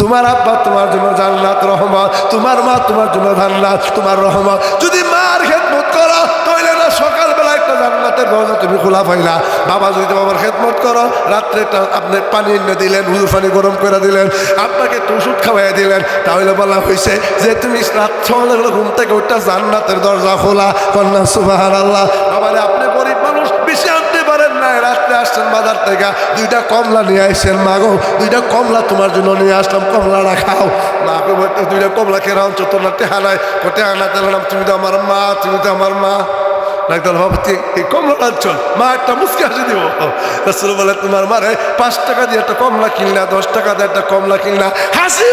তোমার আব্বা তোমার জন্য জান্নাত রহমত তোমার মা তোমার জন্য জান্নাত, তোমার রহমত যদি মার খেদমত করো, তাহলে না সকালবেলা একটা জান্নাতের দরজা তুমি খোলা পাইলা। বাবা, যদি বাবার খেদমত করো রাত্রে একটা আপনি পানি এনে দিলেন উজু পানি গরম করে দিলেন, আপনাকে একটু খাওয়াই দিলেন, তাহলে বলা হয়েছে যে তুমি রাত সকালবেলা ঘুম থেকে ওইটা জান্নাতের দরজা খোলা। কন্যা সুবাহ আল্লাহ আবার আপনি আসছেন বাজার থেকে, দুইটা কমলা নিয়ে আসছেন মাগো, দুইটা কমলা তোমার জন্য নিয়ে আসলাম কমলাটা খাও। মা বলতে দুইটা কমলা খেয়ে আনছো তোর না টেহা নাই ও টেহা দিলাম তুমি তো আমার মা, তুমি তো আমার মা। মা একটা বলে, তোমার মারে পাঁচ টাকা দিয়ে একটা কমলা কিনলা দশ টাকা দিয়ে একটা কমলা কিনলা হাসি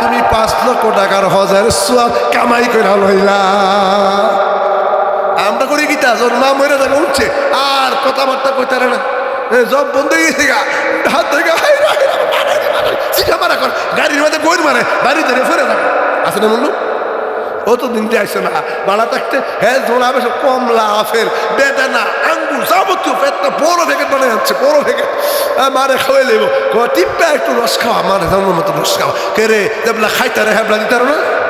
তুমি পাঁচ লক্ষ টাকার হজার সোয়াব কামাই করে লইলা আমরা করি গীতা ওর মা মরে যাবে উঠছে। আর কথাবার্তা কইতারে না। এ, জব বন্ধ হয়ে গেছে গা। হাত ধরে রে, মারে কর। গাড়ির মধ্যে বই মারে বাড়ি ধরে ফেরে যাবে। আছে না মন্ডু ও তো দিনটি আসছে না। বাড়া থাকতে হ্যাঁ জোড়া বেশ কমলা আফের বেদানা আঙ্গুর যাবতীয় পেটটা বড় প্যাকেট বানিয়ে যাচ্ছে বড় প্যাকেট মারে খাওয়াই লেবো টিপ্পা একটু রস খাওয়া মারে জানার মতো রস খাওয়া। কে রে দেবলা খাইতারে হ্যাবলা দিতার না?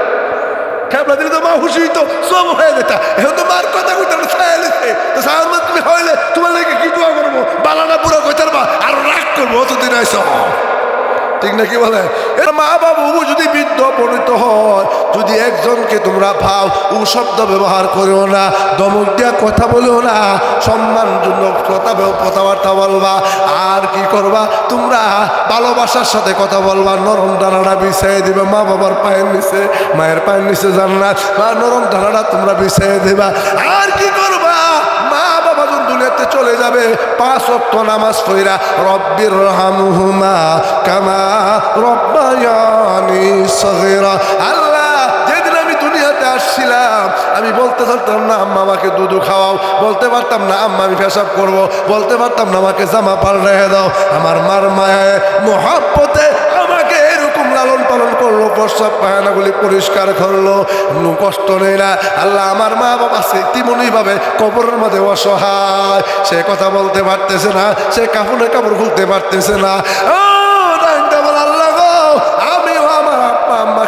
খেপলা দিলে তো মা খুশি হইতো, সব হয়ে যেত। এখন তো মার কথা কইতে ছায়া লিখে তো সাহার মা তুমি হইলে তোমার লাগে কি দোয়া করব? বালানা পুরো কইতার মা আর রাগ করব, অতদিন আইস ঠিক নাকি বলে? এর মা বাবু যদি বৃদ্ধ পরিণত হয় যদি একজনকে তোমরা ভাও, ও শব্দ ব্যবহার করিও না দমক দিয়া কথা বলিও না সম্মান জন্য কথা কথাবার্তা বলবা, আর কি করবা? তোমরা ভালোবাসার সাথে কথা বলবা, নরম ডানাটা বিছাই দিবে, মা বাবার পায়ের নিচে, মায়ের পায়ের নিচে জান্নাত মা নরম ডানাটা তোমরা বিছাই দিবা, আর কি করবা? মা বাবা যখন দুনিয়াতে চলে যাবে, পাঁচ অক্ট নামাজ পড়া রব্বির রহামুহুমা কামা রব্বায়ানি সগীরা, আল্লাহ আমি বলতে পারতাম না, আম্মা আমাকে দুধু খাওয়াও। বলতে পারতাম না, আম্মা আমি পেশাব করব। বলতে পারতাম না, আমাকে জামা পাল্টে দাও। আমার মার মায়ের মহাব্বতে আমাকে এরকম লালন পালন করল, প্রস্রাব পায়নাগুলি পরিষ্কার করল। কোনো কষ্ট নেই না। আল্লাহ আমার মা বাবা ভাবে কবরের মধ্যে অসহায়। সে কথা বলতে পারতেছে না, সে কাপড়ে কাপড় খুলতে পারতেছে না।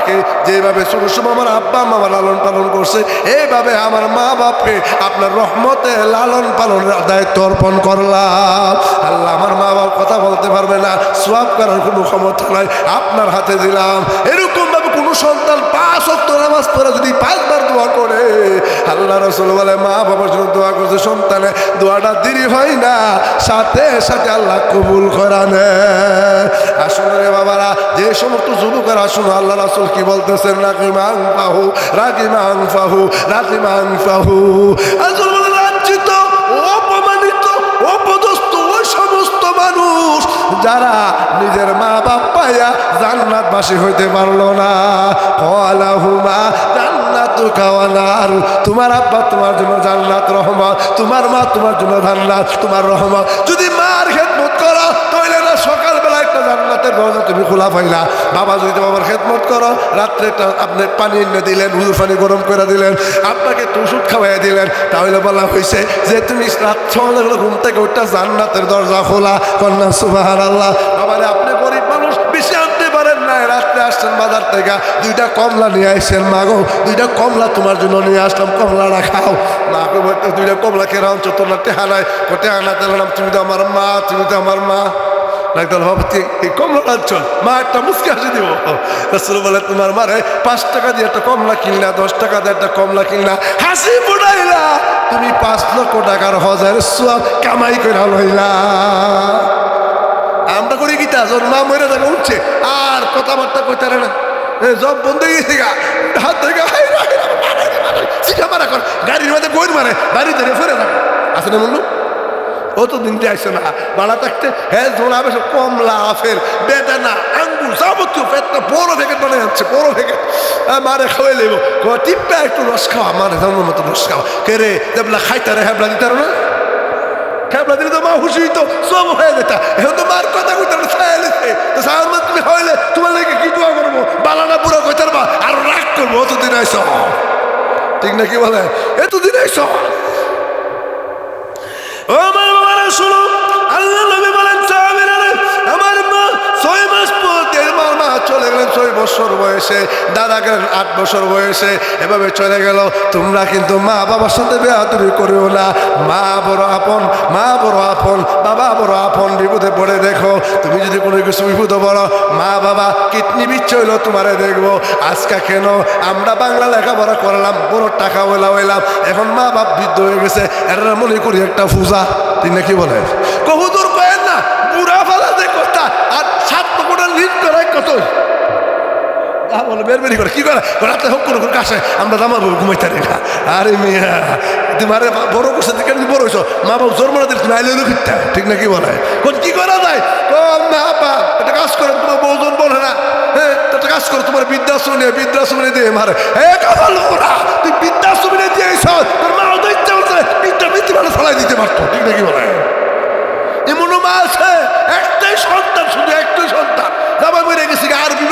আব্বা যেভাবে ছোটো সময় আমার আব্বা মামা লালন পালন করছে এইভাবে আমার মা বাপকে আপনার রহমতে লালন পালনের দায়িত্ব অর্পণ করলাম। আল্লাহ আমার মা বাপ কথা বলতে পারবে না, সোয়াব করার কোনো ক্ষমতা নাই, আপনার হাতে দিলাম। এরকম সন্তান পাঁচ অক্ট নামাজ পড়ে যদি পাঁচবার দোয়া করে, আল্লাহ রসুল বলে, মা বাবার জন্য দোয়া করছে সন্তানে, দোয়াটা দেরি হয় না, সাথে সাথে আল্লাহ কবুল করা আসুন রে বাবারা, যে সমস্ত যুবকের আসুন, আল্লাহ রাসুল কি বলতেছেন? রাকি মাং পাহু রাকি মাং পাহু রাকি মাং পাহু লাঞ্ছিত, অপমানিত, অপদস্থ ওই সমস্ত মানুষ যারা নিজের মা বাপ পাইয়া জান্নাতবাসী হইতে পারল না। কলাহুমা জান্নাত খাওয়ানার তোমার আব্বা তোমার জন্য জান্নাত, রহমত। তোমার মা তোমার জন্য জান্নাত, তোমার রহমত। যদি মার খেদমত করো, তাহলে না সকালবেলা একটা জান্নাতের দরজা তুমি খোলা পাইলা। বাবা যদি বাবার খেদমত করো, রাত্রে একটা আপনি পানি এনে দিলেন উজু পানি গরম করে দিলেন, আপনাকে একটু খাওয়াই দিলেন, তাহলে বলা হয়েছে যে তুমি রাত সকালবেলা ঘুম থেকে ওইটা জান্নাতের দরজা খোলা। কন্যা সুবাহ আল্লাহ আবার আসছেন বাজার থেকে, দুইটা কমলা নিয়ে আসছেন, মাগো, দুইটা কমলা তোমার জন্য নিয়ে আসলাম কমলাটা খাও। মা বলতে দুইটা কমলা খেয়ে আনছো তোর না টেহা নাই ও টেহা না দিলাম তুমি তো আমার মা, তুমি তো আমার মা। কমলা মা পাঁচ টাকা দিয়ে একটা কমলা কিনলা দিয়ে কমলা কিনলা। তুমি পাঁচ লক্ষ কামাই করে লইলা। আমরা করি গীতা ওর মা মরে যাবে, উঠছে। আর কথাবার্তা কইতারে না। জব বন্ধ হয়ে গেছে গা। হাত মারে কর। গাড়ির মধ্যে বই মারে, বাড়ি ধরে ফেরে যাবে। আছে না মন্ডু ও তো দিনটি আসছে না। বাড়া থাকতে হ্যাঁ জোড়া বেশ কমলা আফের বেদানা, আঙ্গুর, যাবতীয় পেটটা বড় প্যাকেট বানিয়ে যাচ্ছে, বড় প্যাকেট মারে খাওয়াই লেবো টিপ্পা একটু রস খাওয়া, মারে জানার মতো রস খাওয়া। কে রে, দেবলা খাইতারে হ্যাবলা দিতার না? খেপলা দিলে তো মা খুশি হইতো, সব হয়ে যেত। এখন তো মার কথা কইতে ছায়া তো সাহায্য তুমি হইলে তোমার লাগে কি দোয়া করব? বালানা পুরো কইতার পারবা আর রাগ করব অতদিন আইস ঠিক না কি বলে? এতদিন আইস ও আমার বাবারা, শুনো, আল্লাহ নবী আমার মা ছয় বছর বয়সে, দাদা গেলেন আট বছর বয়সে, এভাবে চলে গেল। তোমরা কিন্তু মা বাবার সাথে বেহাতুরি করিও না। মা বড় আপন, মা বড় আপন, বাবা বড় আপন, বিপদে পড়ে দেখো। তুমি যদি কোনো কিছু বিপদে পড়ো, মা বাবা, কিডনি বিচ্ছে হইল, তোমারে দেখব। আজকে কেন? আমরা বাংলা লেখাপড়া করলাম, বড় টাকা ওলা হইলাম। এখন মা বাপ বৃদ্ধ হয়ে গেছে, এরা মনে করি একটা পূজা। তিনি কি বলে, কহুদূর কয়েন না, বুড়া ফালাতে কথা, আর সাত কোটা লিড করায় কতই যা বলে, বের বেরি করে, কি করে? রাতে হোক কোনো কাছে। আমরা জামা বউ ঘুমাইতে না আরে মেয়া তোমারে বড় করছে, তুমি বড় হইছো মা বাবু জোর মারা নাইলে হলো ফিরতে ঠিক না কি বলে? কোন কি করা যায়? ও মা বাবা, একটা কাজ করে, তোমার বউজন বলে না। হ্যাঁ একটা কাজ করো, তোমার বৃদ্ধাশ্রম বৃদ্ধাশ্রম দিয়ে মারে। হে কামাল ওরা তুই বৃদ্ধাশ্রম দিয়ে তোর মা ইচ্ছা করছে বৃদ্ধা বৃদ্ধি মানে ফেলাই দিতে পারতো, ঠিক না কি বলে? এমনও মা আছে, একটাই সন্তান, শুধু একটাই সন্তান।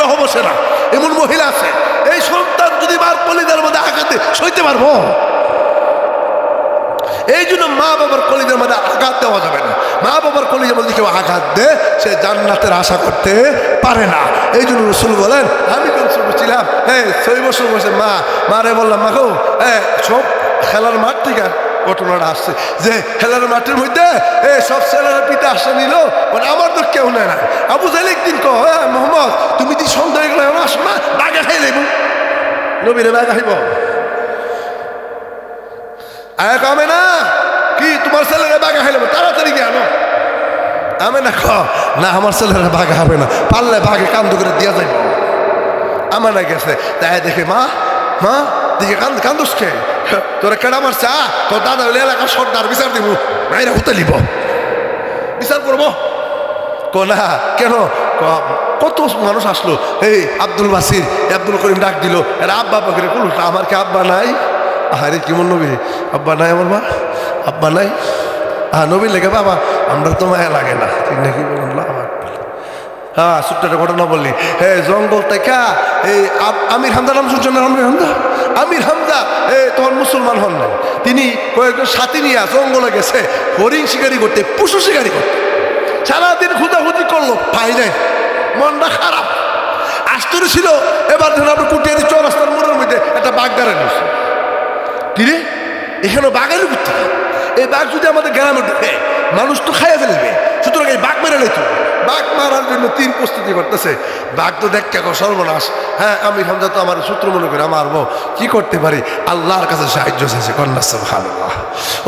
বিবাহ বসে না। এমন মহিলা আছে, এই সন্তান যদি মার কলিদের মধ্যে আঘাতে সইতে পারব? এই জন্য মা বাবার কলিদের মধ্যে আঘাত দেওয়া যাবে না। মা বাবার কলিদের মধ্যে কেউ আঘাত দে, সে জান্নাতের আশা করতে পারে না। এই জন্য রসুল বলেন, আমি কোন ছিলাম হ্যাঁ ছয় বছর বসে মা, মারে বললাম, মা গো হ্যাঁ সব খেলার মাঠ থেকে ঘটনাটা আসছে যে খেলার মাঠের মধ্যে, এ, সব ছেলেরা পিতা আসা নিল। মানে আমার তো কেউ নেয় না। আবু জাইল একদিন কহ হ্যাঁ মোহাম্মদ, তুমি কি সন্দেহ গেলে আসো না বাগে খাই নেব নবীরে বাগে খাইব আয় কমে না কি তোমার ছেলেরা বাগে খাইলে? তাড়াতাড়ি গিয়ে আনো। আমি না খ না, আমার ছেলেরা বাঘে হবে না। পারলে বাঘে কান্দ করে দিয়া যাইব। আমার না গেছে তাই দেখে, মা মা দিকে কান্দ কান্দুস কে? তোরা কেডা মারছে আ তোর দাদা হইলে এলাকার সর্দার, বিচার দিব। মাইরা হুতে লিব। বিচার করব? ক না, কেন? কত মানুষ আসলো? এই আব্দুল বাসির আব্দুল করিম ডাক দিল। এরা আব্বা করে বলুন আমার কি আব্বা নাই? আরে কি মন নবী আব্বা নাই আমার মা? আব্বা নাই? হ্যাঁ নবী লেগে বাবা, আমরা তো মায়া লাগে না। ঠিক নাকি আমার হ্যাঁ ছোট্ট ঘটনা বললি। হ্যাঁ জঙ্গল থেকে, এই আমির হামদা নাম শুনছেন না আমির হামদা? আমির হামদা, এ তখন মুসলমান হন নাই। তিনি কয়েকজন সাথী নিয়ে জঙ্গলে গেছে, হরিণ শিকারি করতে, পশু শিকারি করতে। সারাদিন খুঁজাখুঁজি করল, পাই নাই। মনটা খারাপ। আশ্চর্য ছিল, এবার ধরুন আমরা কুটিয়ারি চৌরাস্তার মোড়ের মধ্যে একটা বাঘ দাঁড়ায় নিয়েছে কিরে এখানে বাঘের করতে এই বাঘ যদি আমাদের গ্রামে ঢুকে, মানুষ তো খাইয়ে ফেলবে। সুতরাং এই বাঘ মেরে নেই বাঘ মারার জন্য তিন প্রস্তুতি করতেছে। বাঘ তো দেখ কেন সর্বনাশ। হ্যাঁ আমি হামজা তো আমার সূত্র মনে করে মারবো। কি করতে পারি? আল্লাহর কাছে সাহায্য চাইছে, কন্যা ভালো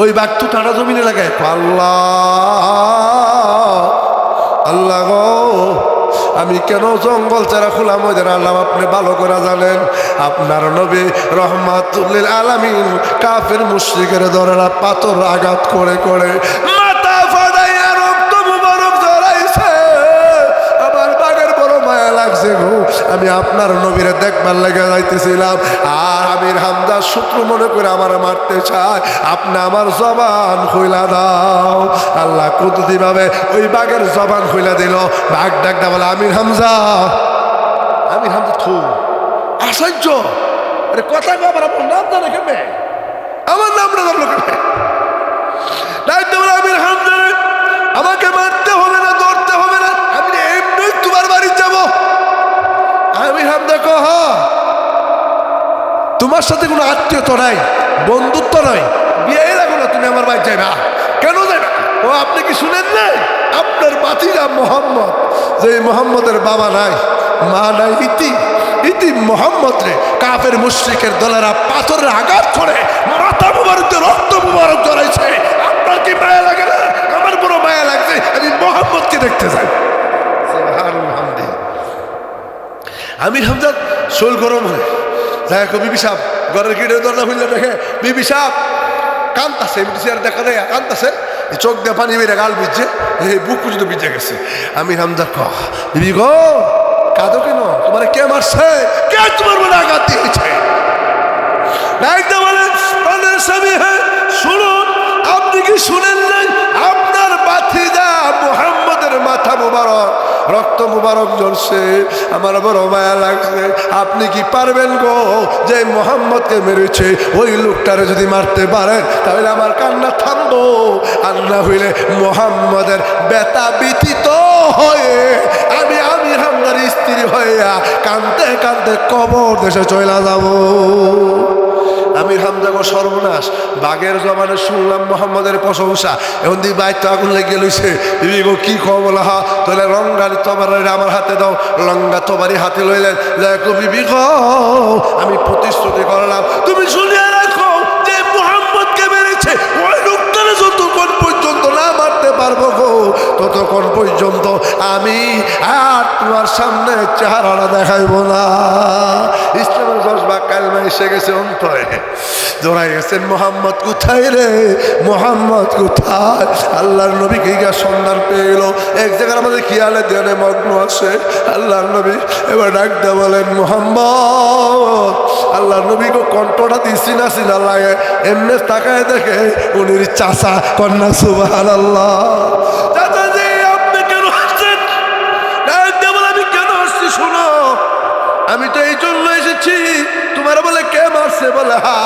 ওই বাঘ তো টানা জমিনে লাগায় আল্লাহ আল্লাহ আমি কেন জঙ্গল ছাড়া খোলা ময়দান আল্লাহ আপনি ভালো করে জানেন। আপনার নবী রহমাতুল্লিল আলামিন কাফের মুশ্রিকের ধরেরা পাথর আঘাত করে করে আমি আপনার নবীরে দেখবার লেগে যাইতেছিলাম। আমির হামদা শত্রু মনে করে আমার মারতে চায়। আপনি আমার জবান হইলা দাও। আল্লাহ কুদরতি ভাবে ওই বাঘের জবান হইলা দিল। বাঘ ডাকটা বলে, আমির হামজা আমির হামজা থু। আশ্চর্য। আরে কথা কবার আপনার নাম জানে কেমনে আমার নামটা জানলো কেমনে ডাকতে বলে আমির হামজা রে, আমাকে মারতে হবে না ধরতে হবে না আমি এমনি তোমার বাড়ি যাব আমি হামদা কহ তোমার সাথে কোনো আত্মীয়তা নাই, বন্ধুত্ব নাই। বিয়ে রাখো না তুমি আমার বাড়ি যাইবা। কেন যাইবা? ও, আপনি কি শুনেন নাই? আপনার বাতিজা মোহাম্মদ, যে মোহাম্মদের বাবা নাই, মা নাই, ইতি ইতি মোহাম্মদ রে। কাফের মুশ্রিকের দলেরা পাথরের আঘাত করে, মাথা মুবারক দিয়ে রক্ত মুবারক জড়াইছে আপনার কি মায়া লাগে না? আমার বড় মায়া লাগছে, আমি মোহাম্মদকে দেখতে চাই। আমির হামজাদ, শোল গরম হয় দেখা, বিবি সাহ ঘরের গিড়ে দরজা খুললে দেখে, বিবি সাহ কান্তাছে চেয়ার দেখা দেয় কান্তাছে চোখ দিয়ে পানি বেড়ে গাল বিজছে এই বুক পর্যন্ত ভিজে গেছে। আমি হামজাদ ক বিবি গো, কাঁদো কেন? তোমার কে মারছে? কে তোমার মনে আঘাত দিয়েছে? হ্যাঁ শুনুন, আপনি কি শুনেন নাই? আপনার রক্ত মুবারক আমার বড় মায়া লাগছে। আপনি কি পারবেন গো? যে মোহাম্মদকে মেরেছে, ওই লোকটারে যদি মারতে পারেন, তাহলে আমার কান্না থামবো। আর না হইলে মোহাম্মদের বেতা ব্যতীত হয়ে আমি আমি হামদার স্ত্রী তৈরি হইয়া কানতে কানতে কবর দেশে চলে যাব। আমির হামজা সর্বনাশ। বাঘের জমানে শুনলাম মোহাম্মদের প্রশংসা। এখন দি বাইক তো আগুন লেগে লইছে। দিদি গো, কি বলা হা? তাহলে রঙ্গারি তোমার আমার হাতে দাও। রঙ্গা তোমারই হাতে লইলেন। বিবি গো, আমি প্রতিশ্রুতি করলাম। তুমি শুনিয়ে ততক্ষণ পর্যন্ত আমি আর তোমার সামনে চেহারাটা দেখাইব না। ইসলামের জজবা কালমা এসে গেছে অন্তরে। জোড়াই গেছেন, মোহাম্মদ কোথায় রে? মোহাম্মদ কোথায়? আল্লাহর নবীকে গিয়া সন্ধান পেয়ে গেল। এক জায়গায় আমাদের খেয়ালে ধ্যানে মগ্ন আছে। আল্লাহর নবী এবার ডাকতে বলেন, মোহাম্মদ! আল্লাহর নবীকে কণ্ঠটা দিচ্ছি না সিনা লাগে। এমনি তাকায় দেখে উনির চাষা কন্যা সুবাহ আল্লাহ এই জন্য এসেছি। তোমার বলে কে মারছে বলে? হা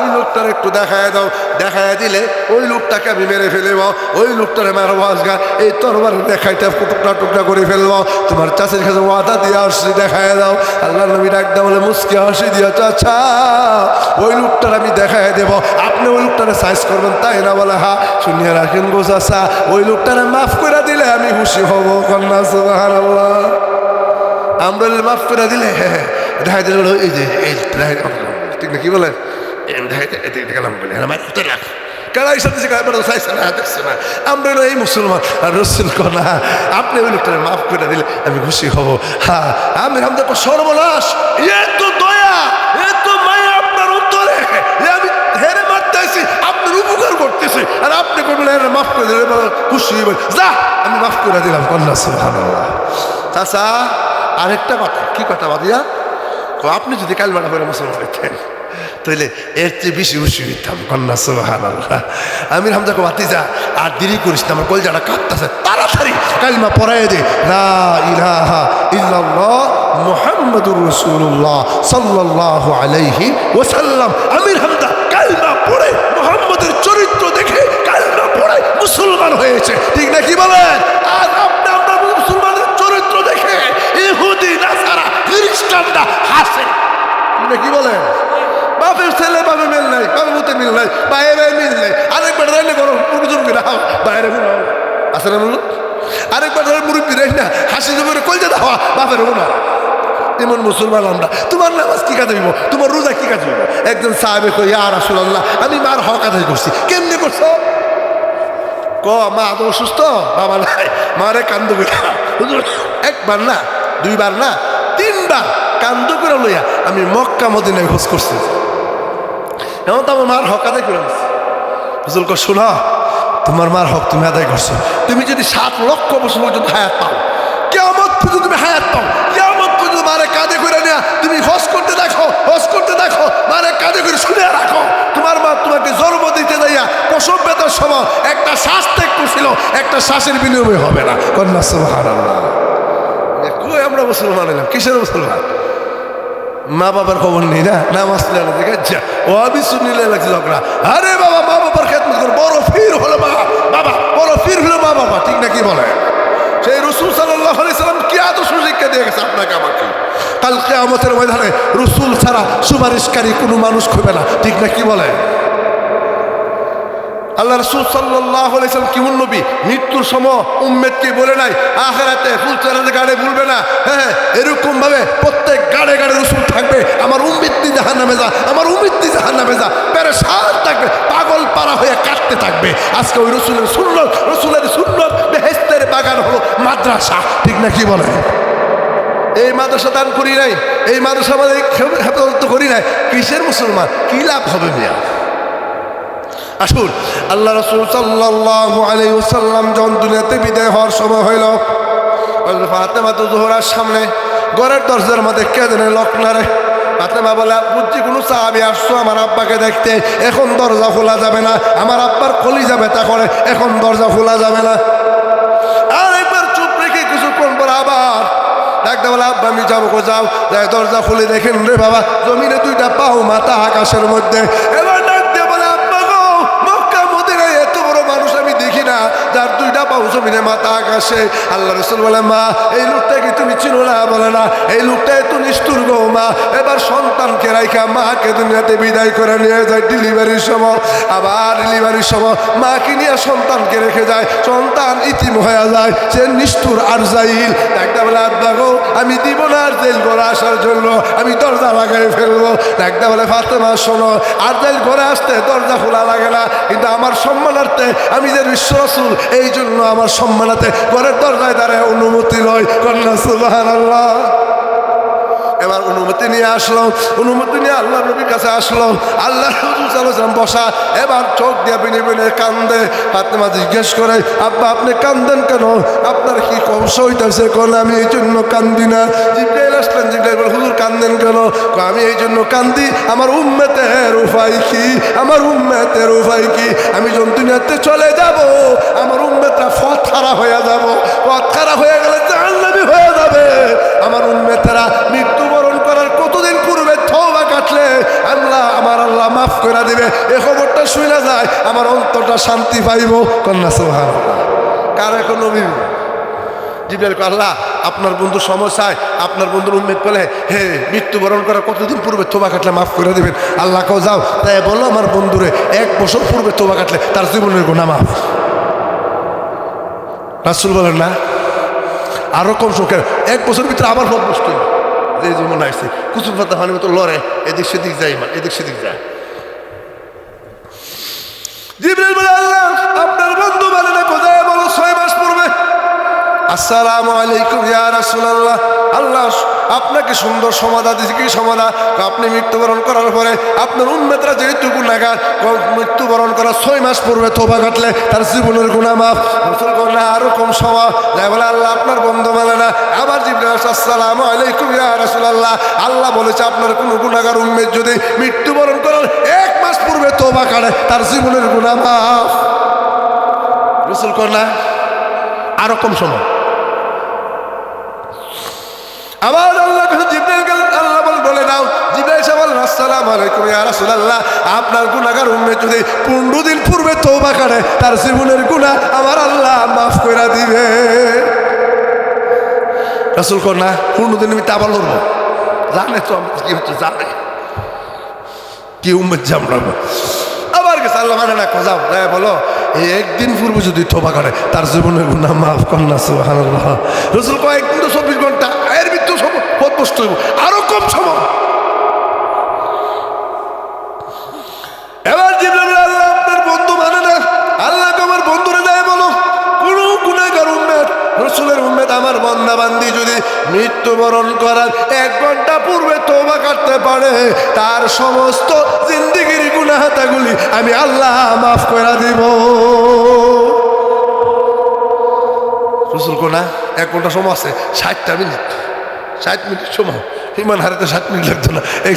ওই লোকটার একটু দেখায় দাও। দেখায় দিলে ওই লোকটাকে আমি মেরে ফেলব, ওই লোকটারে মারবো আজগা এই তরবার দেখাইতে টুকরা টুকরা করে ফেলব। তোমার চাষের কাছে ওয়াদা দিয়ে আসছি, দেখায় দাও। আল্লাহ নবী ডাকদা বলে, মুসকে হাসি দিয়া চাচা। ওই লোকটার আমি দেখায় দেব। আপনি ওই লোকটারে সাইজ করবেন, তাই না বলে? হা, শুনিয়া রাখেন গো চাচা। ওই লোকটারে মাফ করে দিলে আমি খুশি হব, কন্যা সুবাহ আমরা মাফ করে দিলে হ্যাঁ হ্যাঁ দেখা দিল এই যে, এই ঠিক না, কি বলে? গেলাম বলে। কোথায় রাখ। এই মুসলমান রসুল আপনি ওই লোকটা মাফ করে দিলে আমি খুশি হব। হ্যাঁ আমি সর্বনাশ। এত দয়া এত মায়া আপনার উত্তরে আমি হেরে মারতেছি আপনার উপকার করতেছি। আর আপনি করবেন মাফ করে দিলে খুশি হইবেন যা, আমি মাফ করে দিলাম, কন্যা চাচা, আরেকটা কথা, কি কথা বাদিয়া? আপনি যদি কালমাটা করে মুসলমান হইতেন তাইলে এর চেয়ে বেশি খুশি হইতাম। কন্যা সুবাহান আমি হামজা কো বাতিজা আর দেরি করিস না, আমার কলজাটা কাঁপতেছে, তাড়াতাড়ি কালমা পড়াই দে। লা ইলাহা ইল্লাল্লাহ মুহাম্মাদুর রাসূলুল্লাহ সাল্লাল্লাহু আলাইহি ওয়াসাল্লাম। আমির হামদা কালমা পড়ে, মুহাম্মদের চরিত্র দেখে কালমা পড়ে মুসলমান হয়েছে। ঠিক না কি বলেন? আজ আপনি আমরা মুসলমানের চরিত্র দেখে ইহুদি নাসারা হাসে। কি বলেন বাপের ছেলে বাপে মিল নাই, বাপের মতো মিল নাই, বাইরে মিল নাই। আরেকবার রাইলে করো মুরগুজুর করে বাইরে না বলুন আরেকবার ধরে মুরব্বী রাই না, হাসি জমিরে কলজা দেওয়া বাপের গুণা এমন মুসলমান আমরা। তোমার নামাজ কি কাজে তোমার রোজা কি কাজে একজন সাহেবে কই আর রাসূলুল্লাহ, আমি মার হক আদায় করছি। কেমনে করছ? ক, মা তো অসুস্থ? বাবা নাই, মারে কান্দু একবার না, দুইবার না তিনবার কান্দু করে লইয়া আমি মক্কা মদিনায় খোঁজ করছি। এমন তো আমার মার হক আদায় করে দিচ্ছি হুজুর কর শোনা, তোমার মার হক তুমি আদায় করছ। তুমি যদি সাত লক্ষ বছর পর্যন্ত হায়াত পাও কেমন পর্যন্ত তুমি হায়াত পাও। কেমন পর্যন্ত মারে কাঁধে করে নেয়া তুমি হজ করতে দেখো, হজ করতে দেখো, মারে কাঁধে করে শুনে রাখো। তোমার মা তোমাকে জন্ম দিতে যাইয়া প্রসব বেতার সময় একটা শ্বাস ত্যাগ করছিল, একটা শ্বাসের বিনিময় হবে না। কন্যা কই আমরা মুসলমান এলাম কিসের মুসলমান? মা বাবার খবর নেই না? নামাজ ও আমি শুনিলে লাগছে ঝগড়া। আরে বাবা, মা বাবার খেদমত করে, বড় ফির হলো মা, বাবা, বড় ফির হলো মা বাবা, ঠিক না কি বলে? সেই রসুল সাল্লাহ সাল্লাম কি এত সুশিক্ষা দিয়ে গেছে আপনাকে আমাকে? কাল কেয়ামতের ময়দানে রসুল ছাড়া সুপারিশকারী কোনো মানুষ খুঁবে না, ঠিক না কি বলে? আল্লাহ রসুল সাল্লাহ আলাইসাল কেমন নবী? মৃত্যুর সময় উম্মেদকে বলে নাই, আখেরাতে ফুল চালাতে গাড়ে ভুলবে না। হ্যাঁ এরকম ভাবে প্রত্যেক গাড়ে গাড়ে রসুল থাকবে। আমার উম্মিত্তি জাহান নামে যা, আমার উম্মিত্তি জাহান নামে যা। পেরে সার থাকবে, পাগল পাড়া হয়ে কাটতে থাকবে। আজকে ওই রসুলের সুন্নত রসুলের সুন্নত বেহেস্তের বাগান হলো মাদ্রাসা, ঠিক না কি বলে এই মাদ্রাসা দান করি নাই, এই মাদ্রাসা আমাদের হেফাজত করি নাই। কিসের মুসলমান? কি লাভ হবে মিয়া? আসুন। আল্লাহ রসুল সাল্লাহ আলী সাল্লাম যখন দুনিয়াতে বিদায় হওয়ার সময় হইল ফাতেমা তো জোহরার সামনে ঘরের দরজার মধ্যে কে জানে লকনারে ফাতেমা বলে বুঝছি কোনো সাহাবি আসছো আমার আব্বাকে দেখতে, এখন দরজা খোলা যাবে না, আমার আব্বার কলি যাবে তা করে, এখন দরজা খোলা যাবে না। আর একবার চুপ রেখে কিছুক্ষণ পর আবার ডাকতে বলে, আব্বা, আমি যাব যাও। যাই দরজা খুলে দেখেন রে বাবা, জমিনে দুইটা পাও মাথা আকাশের মধ্যে। জমিনে মাথা আকাশে, আল্লাহ রসুল বলে, মা, এই লোকটাকে তুমি চিনো না? বলে, না, এই লোকটা এত নিষ্ঠুর গো, মা, এবার সন্তানকে রাইখা মাকে দুনিয়াতে বিদায় করে নিয়ে যায় ডেলিভারির সময়, আবার ডেলিভারির সময় মাকে নিয়ে সন্তানকে রেখে যায়, সন্তান ইতিম হয়ে যায়, সে নিষ্ঠুর আর যাইল একটা বলে, আব্বা গো, আমি দিব না আর জেল করে আসার জন্য, আমি দরজা লাগাই ফেলব। একটা বলে, ফাতেমা, শোনো, আর জেল ঘরে আসতে দরজা খোলা লাগে না, কিন্তু আমার সম্মানার্থে আমি যে বিশ্ব এই জন্য আমার সম্মানার্থে ঘরের দরজায় দাঁড়ায় অনুমতি লয়। কন্যা সুবাহ এবার অনুমতি নিয়ে আসলো, অনুমতি নিয়ে আল্লাহ নবীর কাছে আসলো আল্লাহ রসুলাম বসা, এবার চোখ দিয়ে বিনে বিনে কান্দে, ফাতেমা জিজ্ঞেস করে, আব্বা, আপনি কান্দেন কেন? আপনার কি কষ্ট হইতেছে? কোন আমি এই জন্য কান্দি না। জিজ্ঞাসা আসলেন জিজ্ঞাসা হুজুর, কান্দেন কেন? আমি এই জন্য কান্দি, আমার উম্মেতের উপায় কি? আমার উম্মেতের উপায় কি? আমি যখন দুনিয়াতে চলে যাব, আমার উম্মেতরা পথ খারাপ হয়ে যাব। পথ খারাপ হয়ে গেলে জাহান্নামী হয়ে যাবে। আমার উম্মেতেরা মৃত্যুবরণ করে দিবে। এ খবরটা শুনে যায়, আমার অন্তরটা শান্তি পাইব। কন্যা সোহান কার এখন নবী? জিবের আল্লাহ, আপনার বন্ধু সমস্যায়, আপনার বন্ধুর উম্মেদ পেলে হে, মৃত্যুবরণ করার কতদিন পূর্বে তোবা কাটলে মাফ করে দেবেন? আল্লাহ কেউ যাও, তাই বলো আমার বন্ধুরে, এক বছর পূর্বে তোবা কাটলে তার জীবনের গুণা মাফ। রাসুল বলেন, না, আরও কম শোকের, এক বছর ভিতরে আবার সব বস্তু যে যেমন আসছে কুচুর পাতা হানি মতো লড়ে, এদিক সেদিক যায় মানে এদিক সেদিক যায় জিবরাইল বলে আল্লাহ আপনার বন্ধু মানে না কোথায় বলো ছয় মাস পূর্বে আসসালামু আলাইকুম ইয়া রাসূলুল্লাহ। আল্লাহ আপনাকে সুন্দর সমাধা দিয়েছে। কি সমাধা আপনি মৃত্যুবরণ করার পরে আপনার উন্মেতরা যেহেতু নাগার মৃত্যুবরণ করার ছয় মাস পূর্বে তোবা কাটলে তার জীবনের গুণা মাফ। রসুল না আরও কম সময় বলে আল্লাহ আপনার বন্ধু মানে না। জিবরাইল আসে, আসসালামু আলাইকুম ইয়া রাসূলুল্লাহ। আল্লাহ বলেছে আপনার কোনো গুণাগার উন্মেদ যদি মৃত্যুবরণ করার এক মাস পূর্বে তোবা কাটে তার জীবনের গুণা মাফ। রসুল কন্যা আরও কম সময় আল্লাহ জিব্রাইল আল্লাহ বলে বলে নাও। জিব্রাইল সাহেব আসসালামু আলাইকুম ইয়া রাসূলুল্লাহ, আপনার গুনাহগার উম্মত যদি 15 দিন পূর্বে তওবা করে, তার জীবনের গুনাহ আমার আল্লাহ করে দিবে। রাসূল না 15 দিন আমি জানে তো কি হচ্ছে, জানে। কি উম্মত আবার গেছে আল্লাহ মানে না বলো এই একদিন পূর্বে যদি তোবা করে, তার জীবনের গুণা মাফ কন্যা সুবহানাল্লাহ। রসুল কয়েকদিন তো চব্বিশ ঘণ্টা এর মৃত্যু সব পথ হইব আরও কম সময় এবার জিবরাইল আল্লাহ আপনার বন্ধু মানে না আল্লাহ আমার বন্ধুরে দেয় বলো কোন গুণাগার উম্মেদ রসুলের উম্মেদ আমার বন্দা বান্দি যদি মৃত্যুবরণ করার এক ঘণ্টা পূর্বে তোবা কাটতে পারে। তার সমস্ত জিন্দিগির গুণাহাতাগুলি আমি আল্লাহ মাফ করে দিব। কোনা এক ঘণ্টা সময় আছে, ষাটটা মিনিট। ষাট মিনিট সময়, ইমান হারাতে ষাট মিনিট লাগতো না। এক